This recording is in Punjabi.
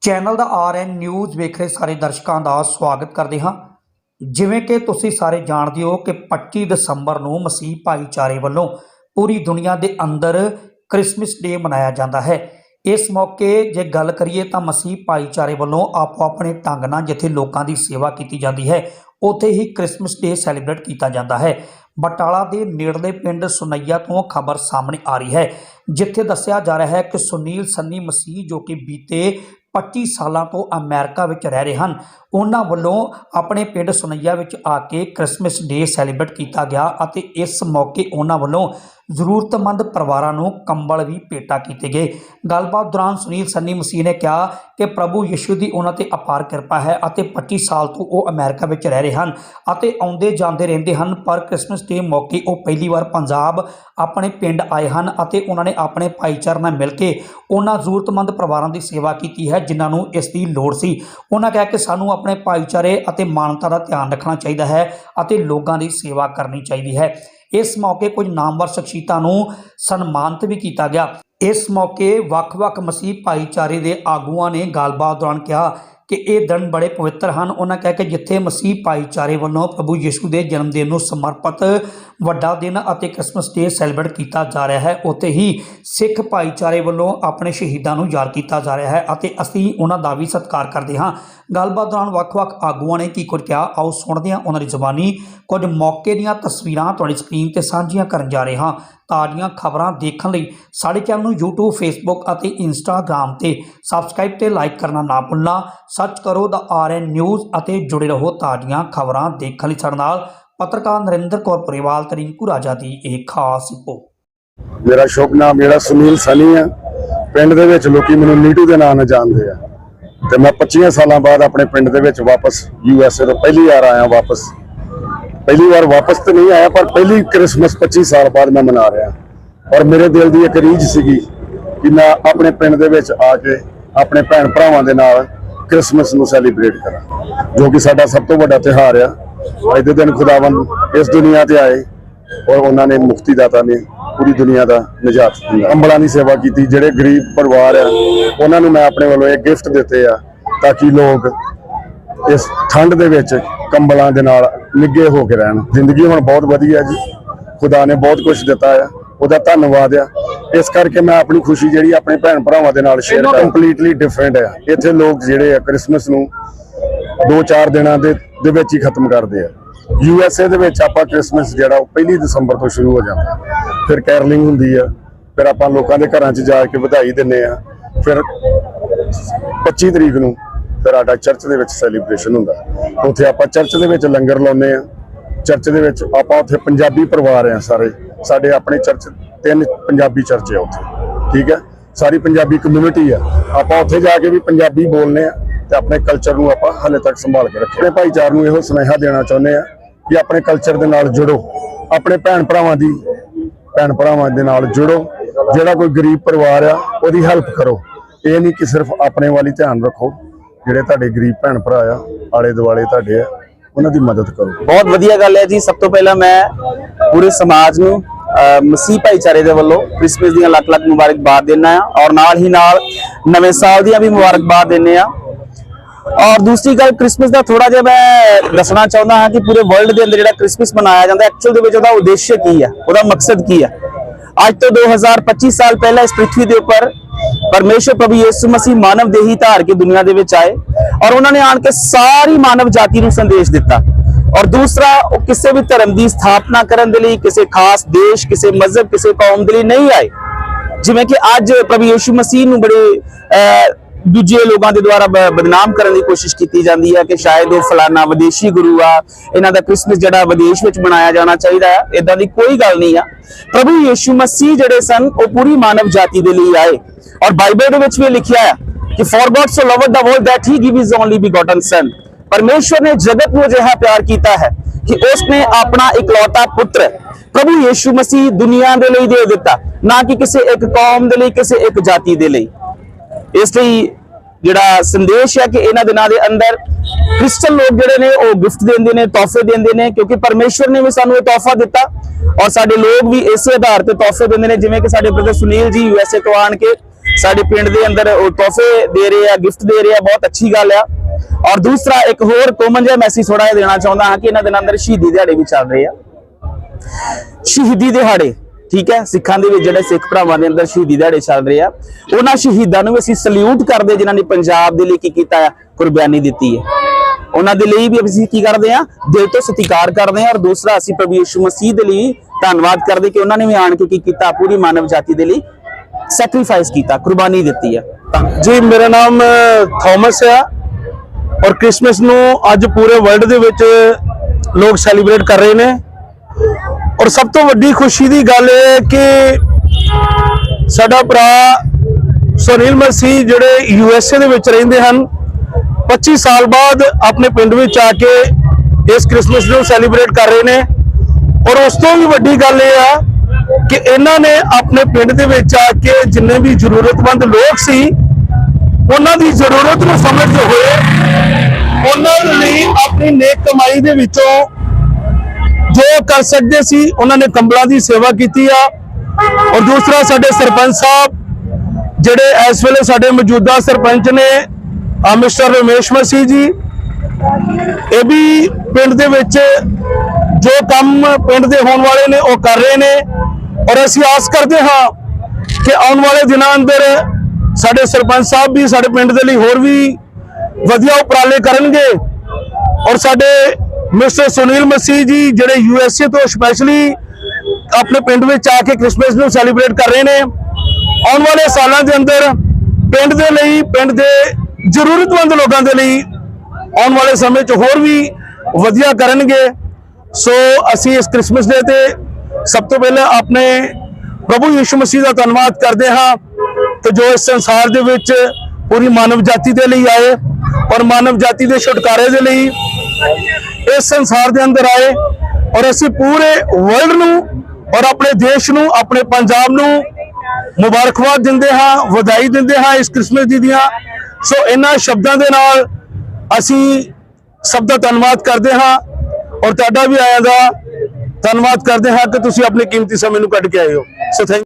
ਚੈਨਲ ਦਾ ਆਰਐਨ ਨਿਊਜ਼ ਵੇਖ ਰਹੇ ਸਾਰੇ ਦਰਸ਼ਕਾਂ ਦਾ ਸਵਾਗਤ ਕਰਦੇ ਹਾਂ। ਜਿਵੇਂ ਕਿ ਤੁਸੀਂ ਸਾਰੇ ਜਾਣਦੇ ਹੋ ਕਿ 25 ਦਸੰਬਰ ਨੂੰ ਮਸੀਹ ਭਾਈਚਾਰੇ ਵੱਲੋਂ ਪੂਰੀ ਦੁਨੀਆ ਦੇ ਅੰਦਰ ਕ੍ਰਿਸਮਸ ਡੇ ਮਨਾਇਆ ਜਾਂਦਾ ਹੈ। ਇਸ ਮੌਕੇ ਜੇ ਗੱਲ ਕਰੀਏ ਤਾਂ ਮਸੀਹ ਭਾਈਚਾਰੇ ਵੱਲੋਂ ਆਪੋ ਆਪਣੇ ਢੰਗ ਨਾਲ ਜਿੱਥੇ ਲੋਕਾਂ ਦੀ ਸੇਵਾ ਕੀਤੀ ਜਾਂਦੀ ਹੈ, ਉੱਥੇ ਹੀ ਕ੍ਰਿਸਮਸ ਡੇ ਸੈਲੀਬ੍ਰੇਟ ਕੀਤਾ ਜਾਂਦਾ ਹੈ। ਬਟਾਲਾ ਦੇ ਨੇੜਲੇ ਪਿੰਡ ਸੁਨਈਆ ਤੋਂ ਖਬਰ ਸਾਹਮਣੇ ਆ ਰਹੀ ਹੈ, ਜਿੱਥੇ ਦੱਸਿਆ ਜਾ ਰਿਹਾ ਹੈ ਕਿ ਸੁਨੀਲ ਸੰਨੀ ਮਸੀਹ ਜੋ ਕਿ ਬੀਤੇ 25 ਸਾਲਾਂ ਤੋਂ ਅਮਰੀਕਾ ਵਿੱਚ ਰਹਿ ਰਹੇ ਹਨ। ਉਹਨਾਂ ਵੱਲੋਂ ਆਪਣੇ ਪਿੰਡ ਸੁਨਈਆ ਵਿੱਚ ਆ ਕੇ ਕ੍ਰਿਸਮਸ ਡੇ ਸੈਲੀਬ੍ਰੇਟ ਕੀਤਾ ਗਿਆ ਅਤੇ ਇਸ ਮੌਕੇ ਉਹਨਾਂ ਵੱਲੋਂ ਜ਼ਰੂਰਤਮੰਦ ਪਰਿਵਾਰਾਂ ਨੂੰ ਕੰਬਲ ਵੀ ਭੇਟਾ ਕੀਤੇ ਗਏ। ਗੱਲਬਾਤ ਦੌਰਾਨ ਸੁਨੀਲ ਸੰਨੀ ਮਸੀਹ ਨੇ ਕਿਹਾ ਕਿ ਪ੍ਰਭੂ ਯਿਸੂ ਦੀ ਉਹਨਾਂ ਤੇ ਅਪਾਰ ਕਿਰਪਾ ਹੈ ਅਤੇ 25 ਸਾਲ ਤੋਂ ਉਹ ਅਮਰੀਕਾ ਵਿੱਚ ਰਹਿ ਰਹੇ ਹਨ ਅਤੇ ਆਉਂਦੇ ਜਾਂਦੇ ਰਹਿੰਦੇ ਹਨ, ਪਰ ਕ੍ਰਿਸਮਸ ਡੇ ਮੌਕੇ ਉਹ ਪਹਿਲੀ ਵਾਰ ਪੰਜਾਬ ਆਪਣੇ ਪਿੰਡ ਆਏ ਹਨ ਅਤੇ ਉਹਨਾਂ ਨੇ ਆਪਣੇ ਭਾਈਚਾਰੇ ਨਾਲ ਮਿਲ ਕੇ ਉਹਨਾਂ ਜ਼ਰੂਰਤਮੰਦ ਪਰਿਵਾਰਾਂ ਦੀ ਸੇਵਾ ਕੀਤੀ ਹੈ ਜਿਨ੍ਹਾਂ ਨੂੰ ਇਸ ਦੀ ਲੋੜ ਸੀ। ਉਹਨਾਂ ਕਿਹਾ ਕਿ ਸਾਨੂੰ ਆਪਣੇ ਭਾਈਚਾਰੇ ਅਤੇ ਮਾਨਵਤਾ ਦਾ ਧਿਆਨ ਰੱਖਣਾ ਚਾਹੀਦਾ ਹੈ ਅਤੇ ਲੋਕਾਂ ਦੀ ਸੇਵਾ ਕਰਨੀ ਚਾਹੀਦੀ ਹੈ। ਇਸ ਮੌਕੇ ਕੁਝ ਨਾਮਵਰ ਸ਼ਖਸੀਅਤਾਂ ਨੂੰ ਸਨਮਾਨਿਤ ਵੀ ਕੀਤਾ ਗਿਆ। ਇਸ ਮੌਕੇ ਵੱਖ-ਵੱਖ ਮਸੀਹ ਭਾਈਚਾਰੇ ਦੇ ਆਗੂਆਂ ਨੇ ਗੱਲਬਾਤ ਦੌਰਾਨ ਕਿਹਾ ਕਿ ਇਹ ਦਿਨ ਬੜੇ ਪਵਿੱਤਰ ਹਨ। ਉਹਨਾਂ ਕਹਿ ਕੇ ਜਿੱਥੇ ਮਸੀਹ ਭਾਈਚਾਰੇ ਵੱਲੋਂ ਪ੍ਰਭੂ ਯੀਸ਼ੂ ਦੇ ਜਨਮ ਦਿਨ ਨੂੰ ਸਮਰਪਿਤ ਵੱਡਾ ਦਿਨ ਅਤੇ ਕ੍ਰਿਸਮਸ ਡੇ ਸੈਲੀਬ੍ਰੇਟ ਕੀਤਾ ਜਾ ਰਿਹਾ ਹੈ, ਉੱਥੇ ਹੀ ਸਿੱਖ ਭਾਈਚਾਰੇ ਵੱਲੋਂ ਆਪਣੇ ਸ਼ਹੀਦਾਂ ਨੂੰ ਯਾਦ ਕੀਤਾ ਜਾ ਰਿਹਾ ਹੈ ਅਤੇ ਅਸੀਂ ਉਹਨਾਂ ਦਾ ਵੀ ਸਤਿਕਾਰ ਕਰਦੇ ਹਾਂ। ਗੱਲਬਾਤ ਦੌਰਾਨ ਵੱਖ-ਵੱਖ ਆਗੂਆਂ ਨੇ ਕੀ ਕੁਝ ਕਿਹਾ, ਆਓ ਸੁਣਦੇ ਹਾਂ ਉਹਨਾਂ ਦੀ ਜ਼ੁਬਾਨੀ। ਕੁਝ ਮੌਕੇ ਦੀਆਂ ਤਸਵੀਰਾਂ ਤੁਹਾਡੀ ਸਕਰੀਨ ਤੇ ਸਾਂਝੀਆਂ ਕਰਨ ਜਾ ਰਹੇ ਹਾਂ। ਤਾਜ਼ੀਆਂ ਖਬਰਾਂ ਦੇਖਣ ਲਈ ਸਾਡੇ ਚੈਨਲ ਨੂੰ YouTube, Facebook ਅਤੇ Instagram ਤੇ ਸਬਸਕ੍ਰਾਈਬ ਤੇ ਲਾਈਕ ਕਰਨਾ ਨਾ ਭੁੱਲਣਾ। ਸਰਚ ਕਰੋ ਦਾ ਆਰਐਨ ਨਿਊਜ਼ ਅਤੇ ਜੁੜੇ ਰਹੋ ਤਾਜ਼ੀਆਂ ਖਬਰਾਂ ਦੇਖਣ ਲਈ ਸਾਡੇ ਨਾਲ ਪੱਤਰਕਾਰ ਨਰਿੰਦਰ ਕੌਰ ਪਰਿਵਾਲ ਤੇ ਰਿੰਕੂ ਰਾਜਾ ਦੀ ਇਹ ਖਾਸ ਰਿਪੋਰਟ। ਮੇਰਾ ਸ਼ੁਭ ਨਾਮ ਮੇਰਾ ਸੁਨੀਲ ਸਨੀ ਆ। ਪਿੰਡ ਦੇ ਵਿੱਚ ਲੋਕੀ ਮੈਨੂੰ ਨੀਟੂ ਦੇ ਨਾਂ ਨਾਲ ਜਾਣਦੇ ਆ। ਤੇ ਮੈਂ 25 ਸਾਲਾਂ ਬਾਅਦ ਆਪਣੇ ਪਿੰਡ ਦੇ ਵਿੱਚ ਵਾਪਸ ਏ ਤੋਂ ਪਹਿਲੀ ਵਾਰ ਆਇਆ ਵਾਪਸ। ਪਹਿਲੀ ਵਾਰ ਵਾਪਸ ਤੇ ਨਹੀਂ ਆਇਆ, ਪਰ ਪਹਿਲੀ ਕ੍ਰਿਸਮਸ 25 ਸਾਲ ਬਾਅਦ ਮੈਂ ਮਨਾ ਰਿਹਾ। ਔਰ ਮੇਰੇ ਦਿਲ ਦੀ ਇੱਕ ਰੀਝ ਸੀਗੀ ਕਿ ਮੈਂ ਆਪਣੇ ਪਿੰਡ ਦੇ ਵਿੱਚ ਆ ਕੇ ਆਪਣੇ ਭੈਣ ਭਰਾਵਾਂ ਦੇ ਨਾਲ ਕ੍ਰਿਸਮਸ ਨੂੰ ਸੈਲੀਬ੍ਰੇਟ ਕਰਾਂ, ਜੋ ਕਿ ਸਾਡਾ ਸਭ ਤੋਂ ਵੱਡਾ ਤਿਉਹਾਰ ਆ। ਅੱਜ ਦੇ ਦਿਨ ਖੁਦਾਵੰਦ ਇਸ ਦੁਨੀਆ ਤੇ ਆਏ ਔਰ ਉਹਨਾਂ ਨੇ ਮੁਕਤੀ ਦਾਤਾ ਨੇ ਪੂਰੀ ਦੁਨੀਆ ਦਾ ਨਜਾਤ ਦਿੱਤਾ ਅੰਬਲਾਂ ਦੀ ਸੇਵਾ ਕੀਤੀ, ਜਿਹੜੇ ਗਰੀਬ ਪਰਿਵਾਰ ਆ, ਉਹਨਾਂ ਨੂੰ ਮੈਂ ਆਪਣੇ ਵੱਲੋਂ ਇਹ ਗਿਫਟ ਦਿੱਤੇ ਆ ਤਾਂ ਕਿ ਲੋਕ ਇਸ ਠੰਡ ਦੇ ਵਿੱਚ ਕੰਬਲਾਂ ਦੇ ਨਾਲ ਨਿੱਗੇ ਹੋ ਕੇ ਰਹਿਣ। ਜ਼ਿੰਦਗੀ ਹੁਣ ਬਹੁਤ ਵਧੀਆ ਜੀ। ਖੁਦਾ ਨੇ ਬਹੁਤ ਕੁਝ ਦਿੱਤਾ ਆ। ਉਹਦਾ ਧੰਨਵਾਦ ਆ। ਇਸ ਕਰਕੇ ਮੈਂ ਆਪਣੀ ਖੁਸ਼ੀ ਜਿਹੜੀ ਆਪਣੇ ਭੈਣ ਭਰਾਵਾਂ ਦੇ ਨਾਲ ਸ਼ੇਅਰ ਕਰ। ਕੰਪਲੀਟਲੀ ਡਿਫਰੈਂਟ ਆ। ਇੱਥੇ ਲੋਕ ਜਿਹੜੇ ਆ ਕ੍ਰਿਸਮਸ ਨੂੰ 2-4 ਦਿਨਾਂ ਦੇ ਦੇ ਵਿੱਚ ਹੀ ਖਤਮ ਕਰਦੇ ਆ। ਯੂ ਐਸ ਏ ਦੇ ਵਿੱਚ ਆਪਾਂ ਕ੍ਰਿਸਮਸ ਜਿਹੜਾ ਉਹ ਪਹਿਲੀ ਦਸੰਬਰ ਤੋਂ ਸ਼ੁਰੂ ਹੋ ਜਾਂਦਾ। ਫਿਰ ਕੈਰਲਿੰਗ ਹੁੰਦੀ ਆ। ਫਿਰ ਆਪਾਂ ਲੋਕਾਂ ਦੇ ਘਰਾਂ 'ਚ ਜਾ ਕੇ ਵਧਾਈ ਦਿੰਨੇ ਆ। ਫਿਰ 25 ਤਰੀਕ ਨੂੰ ਫਿਰ ਸਾਡਾ ਚਰਚ ਦੇ ਵਿੱਚ ਸੈਲੀਬ੍ਰੇਸ਼ਨ ਹੁੰਦਾ। ਉੱਥੇ ਆਪਾਂ ਚਰਚ ਦੇ ਵਿੱਚ ਲੰਗਰ ਲਾਉਂਦੇ ਆ। ਚਰਚ ਦੇ ਵਿੱਚ ਆਪਾਂ ਉੱਥੇ ਪੰਜਾਬੀ ਪਰਿਵਾਰ ਆ ਸਾਰੇ। ਸਾਡੇ ਆਪਣੇ ਚਰਚ ਤਿੰਨ ਪੰਜਾਬੀ ਚਰਚੇ ਆ ਉੱਥੇ, ਠੀਕ ਹੈ? ਸਾਰੀ ਪੰਜਾਬੀ ਕਮਿਊਨਿਟੀ ਆ। ਆਪਾਂ ਉੱਥੇ ਜਾ ਕੇ ਵੀ ਪੰਜਾਬੀ ਬੋਲਨੇ ਆ ਤੇ ਆਪਣੇ ਕਲਚਰ ਨੂੰ ਆਪਾਂ ਹਾਲੇ ਤੱਕ ਸੰਭਾਲ ਕੇ ਰੱਖੀਏ ਆਪਣੇ ਭਾਈਚਾਰ ਨੂੰ ਇਹੋ ਸੁਨੇਹਾ ਦੇਣਾ ਚਾਹੁੰਦੇ ਆ ਕਿ ਆਪਣੇ ਕਲਚਰ ਦੇ ਨਾਲ ਜੁੜੋ। ਆਪਣੇ ਭੈਣ ਭਰਾਵਾਂ ਦੀ, ਭੈਣ ਭਰਾਵਾਂ ਦੇ ਨਾਲ ਜੁੜੋ। ਜਿਹੜਾ ਕੋਈ ਗਰੀਬ ਪਰਿਵਾਰ ਆ, ਉਹਦੀ ਹੈਲਪ ਕਰੋ। ਇਹ ਨਹੀਂ ਕਿ ਸਿਰਫ ਆਪਣੇ ਵਾਲੀ ਧਿਆਨ ਰੱਖੋ। ਜਿਹੜੇ ਤੁਹਾਡੇ ਗਰੀਬ ਭੈਣ ਭਰਾ ਆ ਆਲੇ ਦੁਆਲੇ ਤੁਹਾਡੇ ਆ, ਉਹਨਾਂ ਦੀ ਮਦਦ ਕਰੋ। ਬਹੁਤ ਵਧੀਆ ਗੱਲ ਹੈ ਜੀ। ਸਭ ਤੋਂ ਪਹਿਲਾਂ ਮੈਂ ਪੂਰੇ ਸਮਾਜ ਨੂੰ ਮਸੀਹ ਭਾਈਚਾਰੇ ਦੇ ਵੱਲੋਂ ਕ੍ਰਿਸਮਸ ਦੀਆਂ ਲੱਖ ਲੱਖ ਮੁਬਾਰਕਬਾਦ ਦੇਣਾ ਆ ਔਰ ਨਾਲ ਹੀ ਨਾਲ ਨਵੇਂ ਸਾਲ ਦੀਆਂ ਵੀ ਮੁਬਾਰਕਬਾਦ ਦਿੰਨੇ ਆ ਔਰ ਦੂਸਰੀ ਗੱਲ ਕ੍ਰਿਸਮਸ ਦਾ ਥੋੜਾ ਜਿਹਾ ਮੈਂ ਦੱਸਣਾ ਚਾਹੁੰਦਾ ਹਾਂ ਕਿ ਪੂਰੇ ਵਰਲਡ ਦੇ ਅੰਦਰ ਜਿਹੜਾ ਕ੍ਰਿਸਮਸ ਮਨਾਇਆ ਜਾਂਦਾ ਐਕਚੁਅਲ ਦੇ ਵਿੱਚ ਉਹਦਾ ਉਦੇਸ਼ ਕੀ ਹੈ ਉਹਦਾ ਮਕਸਦ ਕੀ ਹੈ ਅੱਜ ਤੋਂ 2025 ਸਾਲ ਪਹਿਲਾਂ ਇਸ ਪ੍ਰithvi ਦੇ ਉੱਪਰ ਪਰਮੇਸ਼ਰ ਪ੍ਰਭੂ ਯਿਸੂ ਮਸੀਹ ਮਾਨਵ ਦੇਹੀ ਧਾਰ ਕੇ ਦੁਨੀਆ ਦੇ ਵਿੱਚ ਆਏ ਔਰ ਉਹਨਾਂ ਨੇ ਆਣ ਕੇ ਸਾਰੀ ਮਾਨਵ ਜਾਤੀ ਨੂੰ ਸੰਦੇਸ਼ ਦਿੱਤਾ। ਔਰ ਦੂਸਰਾ ਉਹ ਕਿਸੇ ਵੀ ਧਰਮ ਦੀ ਸਥਾਪਨਾ ਕਰਨ ਦੇ ਲਈ ਕਿਸੇ ਖਾਸ ਦੇਸ਼ ਕਿਸੇ ਮਜ਼ਹਬ ਕਿਸੇ ਕੌਮ ਦੇ ਲਈ ਨਹੀਂ ਆਏ ਜਿਵੇਂ ਕਿ ਅੱਜ ਪ੍ਰਭੂ ਯਿਸੂ ਮਸੀਹ ਨੂੰ ਬੜੇ ਦੂਜੇ ਲੋਕਾਂ ਦੇ ਦੁਆਰਾ ਬ- ਬਦਨਾਮ ਕਰਨ ਦੀ ਕੋਸ਼ਿਸ਼ ਕੀਤੀ ਜਾਂਦੀ ਹੈ ਕਿ ਸ਼ਾਇਦ ਉਹ ਫਲਾਨਾ ਵਿਦੇਸ਼ੀ ਗੁਰੂ ਆ ਇਹਨਾਂ ਦਾ ਕ੍ਰਿਸਮਸ ਜਿਹੜਾ ਵਿਦੇਸ਼ ਵਿੱਚ ਮਨਾਇਆ ਜਾਣਾ ਚਾਹੀਦਾ ਹੈ ਇਦਾਂ ਦੀ ਕੋਈ ਗੱਲ ਨਹੀਂ ਆ ਪ੍ਰਭੂ ਯਿਸੂ ਮਸੀਹ ਜਿਹੜੇ ਸਨ ਉਹ ਪੂਰੀ ਮਾਨਵ ਜਾਤੀ ਦੇ ਲਈ ਆਏ ਔਰ ਬਾਈਬਲ ਦੇ ਵਿੱਚ ਵੀ ਲਿਖਿਆ ਹੈ ਕਿ for God so loved the world that he gave his only begotten son ਪਰਮੇਸ਼ਵਰ ਨੇ ਜਗਤ ਨੂੰ ਅਜਿਹਾ ਪਿਆਰ ਕੀਤਾ ਹੈ ਕਿ ਉਸਨੇ ਆਪਣਾ ਇਕਲੌਤਾ ਪੁੱਤਰ ਪ੍ਰਭੂ ਯਿਸੂ ਮਸੀਹ ਦੁਨੀਆ ਦੇ ਲਈ ਦੇ ਦਿੱਤਾ, ਨਾ ਕਿ ਕਿਸੇ ਇੱਕ ਕੌਮ ਦੇ ਲਈ, ਕਿਸੇ ਇੱਕ ਜਾਤੀ ਦੇ ਲਈ। ਇਸ ਲਈ ਜਿਹੜਾ ਸੰਦੇਸ਼ ਹੈ ਕਿ ਇਹਨਾਂ ਦਿਨਾਂ ਦੇ ਅੰਦਰ ਕ੍ਰਿਸਚਨ ਲੋਕ ਜਿਹੜੇ ਨੇ, ਉਹ ਗਿਫਟ ਦਿੰਦੇ ਨੇ, ਤੋਹਫੇ ਦਿੰਦੇ ਨੇ, ਕਿਉਂਕਿ ਪਰਮੇਸ਼ਵਰ ਨੇ ਵੀ ਸਾਨੂੰ ਇਹ ਤੋਹਫਾ ਦਿੱਤਾ ਔਰ ਸਾਡੇ ਲੋਕ ਵੀ ਇਸੇ ਆਧਾਰ ਤੇ ਤੋਹਫੇ ਦਿੰਦੇ ਨੇ, ਜਿਵੇਂ ਕਿ ਸਾਡੇ ਬ੍ਰਦਰ ਸੁਨੀਲ ਜੀ ਯੂਐਸਏ ਤੋਂ ਆਣ ਕੇ ਸਾਡੇ ਪਿੰਡ ਦੇ ਅੰਦਰ ਉਹ ਤੋਹਫੇ ਦੇ ਰਹੇ ਆ, ਗਿਫਟ ਦੇ ਰਹੇ ਆ, ਬਹੁਤ ਅੱਛੀ ਗੱਲ ਆ। ਔਰ ਦੂਸਰਾ, ਇੱਕ ਹੋਰ ਕੋਮਨ ਜਿਹਾ ਮੈਸੇਜ ਥੋੜਾ ਜਿਹਾ ਦੇਣਾ ਚਾਹੁੰਦਾ ਹਾਂ ਕਿ ਇਹਨਾਂ ਦਿਨਾਂ ਅੰਦਰ ਸ਼ਹੀਦੀ ਦਿਹਾੜੇ ਵੀ ਚੱਲ ਰਹੇ ਆ। ਸ਼ਹੀਦੀ ਦਿਹਾੜੇ, ਠੀਕ ਹੈ? ਸਿੱਖਾਂ ਦੇ ਵਿੱਚ ਜਿਹੜੇ ਸਿੱਖ ਭਰਾਵਾਂ ਦੇ ਅੰਦਰ ਸ਼ਹੀਦੀ ਦਿਹਾੜੇ ਚੱਲ ਰਹੇ ਆ, ਉਹਨਾਂ ਸ਼ਹੀਦਾਂ ਨੂੰ ਵੀ ਅਸੀਂ ਸਲੂਟ ਕਰਦੇ, ਜਿਨ੍ਹਾਂ ਨੇ ਪੰਜਾਬ ਦੇ ਲਈ ਕੀ ਕੀਤਾ ਆ, ਕੁਰਬਾਨੀ ਦਿੱਤੀ ਹੈ। ਉਹਨਾਂ ਦੇ ਲਈ ਵੀ ਅਸੀਂ ਕੀ ਕਰਦੇ ਆ, ਦਿਲ ਤੋਂ ਸਤਿਕਾਰ ਕਰਦੇ ਆ, ਔਰ ਦੂਸਰਾ, ਅਸੀਂ ਪ੍ਰਭੂ ਯਿਸੂ ਮਸੀਹ ਦੇ ਲਈ ਧੰਨਵਾਦ ਕਰਦੇ ਕਿ ਉਹਨਾਂ ਨੇ ਵੀ ਆਣ ਕੇ ਕੀ ਕੀਤਾ, ਪੂਰੀ ਮਾਨਵ ਜਾਤੀ ਦੇ ਲਈ ਸੈਕਰੀਫਾਈਸ ਕੀਤਾ, ਕੁਰਬਾਨੀ ਦਿੱਤੀ ਆ। ਜੀ, ਮੇਰਾ ਨਾਮ ਥਾਮਸ ਆ। ਔਰ ਕ੍ਰਿਸਮਸ ਨੂੰ ਅੱਜ ਪੂਰੇ ਵਰਲਡ ਦੇ ਵਿੱਚ ਲੋਕ ਸੈਲੀਬ੍ਰੇਟ ਕਰ ਰਹੇ ਨੇ। ਔਰ ਸਭ ਤੋਂ ਵੱਡੀ ਖੁਸ਼ੀ ਦੀ ਗੱਲ ਇਹ ਹੈ ਕਿ ਸਾਡਾ ਭਰਾ ਸੁਨੀਲ ਮਰਸੀ ਜਿਹੜੇ ਯੂ ਐਸ ਏ ਦੇ ਵਿੱਚ ਰਹਿੰਦੇ ਹਨ 25 ਸਾਲ ਬਾਅਦ ਆਪਣੇ ਪਿੰਡ ਵਿੱਚ ਆ ਕੇ ਇਸ ਕ੍ਰਿਸਮਸ ਨੂੰ ਸੈਲੀਬ੍ਰੇਟ ਕਰ ਰਹੇ ਨੇ। ਔਰ ਉਸ ਤੋਂ ਵੀ ਵੱਡੀ ਗੱਲ ਇਹ ਆ ਕਿ ਇਹਨਾਂ ਨੇ ਆਪਣੇ ਪਿੰਡ ਦੇ ਵਿੱਚ ਆ ਕੇ ਜਿੰਨੇ ਵੀ ਜ਼ਰੂਰਤਮੰਦ ਲੋਕ ਸੀ ਉਹਨਾਂ ਦੀ ਜ਼ਰੂਰਤ ਨੂੰ ਸਮਝਦੇ ਹੋਏ ਉਹਨਾਂ ਲਈ ਆਪਣੀ ਨੇਕ ਕਮਾਈ ਦੇ ਵਿੱਚੋਂ ਜੋ ਕਰ ਸਕਦੇ ਸੀ, ਉਹਨਾਂ ਨੇ ਕੰਬਲਾਂ ਦੀ ਸੇਵਾ ਕੀਤੀ ਆ। ਔਰ ਦੂਸਰਾ ਸਾਡੇ ਸਰਪੰਚ ਸਾਹਿਬ, ਜਿਹੜੇ ਇਸ ਵੇਲੇ ਸਾਡੇ ਮੌਜੂਦਾ ਸਰਪੰਚ ਨੇ ਆ ਮਿਸਟਰ ਰਮੇਸ਼ ਮਸੀਹ ਜੀ, ਇਹ ਵੀ ਪਿੰਡ ਦੇ ਵਿੱਚ ਜੋ ਕੰਮ ਪਿੰਡ ਦੇ ਹੋਣ ਵਾਲੇ ਨੇ, ਉਹ ਕਰ ਰਹੇ ਨੇ। ਔਰ ਅਸੀਂ ਆਸ ਕਰਦੇ ਹਾਂ ਕਿ ਆਉਣ ਵਾਲੇ ਦਿਨਾਂ ਅੰਦਰ ਸਾਡੇ ਸਰਪੰਚ ਸਾਹਿਬ ਵੀ ਸਾਡੇ ਪਿੰਡ ਦੇ ਲਈ ਹੋਰ ਵੀ ਵਧੀਆ ਉਪਰਾਲੇ ਕਰਨਗੇ। ਔਰ ਸਾਡੇ ਮਿਸਟਰ ਸੁਨੀਲ ਮਸੀਹ ਜੀ ਜਿਹੜੇ ਯੂ ਐਸ ਏ ਤੋਂ ਸਪੈਸ਼ਲੀ ਆਪਣੇ ਪਿੰਡ ਵਿੱਚ ਆ ਕੇ ਕ੍ਰਿਸਮਸ ਨੂੰ ਸੈਲੀਬ੍ਰੇਟ ਕਰ ਰਹੇ ਨੇ। ਆਉਣ ਵਾਲੇ ਸਾਲਾਂ ਦੇ ਅੰਦਰ ਪਿੰਡ ਦੇ ਲਈ, ਪਿੰਡ ਦੇ ਜ਼ਰੂਰਤਮੰਦ ਲੋਕਾਂ ਦੇ ਲਈ ਆਉਣ ਵਾਲੇ ਸਮੇਂ 'ਚ ਹੋਰ ਵੀ ਵਧੀਆ ਕਰਨਗੇ। ਸੋ ਅਸੀਂ ਇਸ ਕ੍ਰਿਸਮਸ ਡੇ ਤੇ ਸਭ ਤੋਂ ਪਹਿਲਾਂ ਆਪਣੇ ਪ੍ਰਭੂ ਯਿਸੂ ਮਸੀਹ ਦਾ ਧੰਨਵਾਦ ਕਰਦੇ ਹਾਂ। ਕਿ ਜੋ ਇਸ ਸੰਸਾਰ ਦੇ ਵਿੱਚ ਪੂਰੀ ਮਾਨਵ ਜਾਤੀ ਦੇ ਲਈ ਆਏ ਔਰ ਮਾਨਵ ਜਾਤੀ ਦੇ ਛੁਟਕਾਰੇ ਦੇ ਲਈ ਇਸ ਸੰਸਾਰ ਦੇ ਅੰਦਰ ਆਏ ਔਰ ਅਸੀਂ ਪੂਰੇ ਵਰਲਡ ਨੂੰ ਔਰ ਆਪਣੇ ਦੇਸ਼ ਨੂੰ, ਆਪਣੇ ਪੰਜਾਬ ਨੂੰ ਮੁਬਾਰਕਬਾਦ ਦਿੰਦੇ ਹਾਂ, ਵਧਾਈ ਦਿੰਦੇ ਹਾਂ ਇਸ ਕ੍ਰਿਸਮਸ ਦੀ ਦੀਆਂ। ਸੋ ਇਹਨਾਂ ਸ਼ਬਦਾਂ ਦੇ ਨਾਲ ਅਸੀਂ ਸਭ ਦਾ ਧੰਨਵਾਦ ਕਰਦੇ ਹਾਂ ਔਰ ਤੁਹਾਡਾ ਵੀ ਆਇਆਂ ਦਾ ਧੰਨਵਾਦ ਕਰਦੇ ਹਾਂ ਕਿ ਤੁਸੀਂ ਆਪਣੇ ਕੀਮਤੀ ਸਮੇਂ ਨੂੰ ਕੱਢ ਕੇ ਆਏ ਹੋ। So thank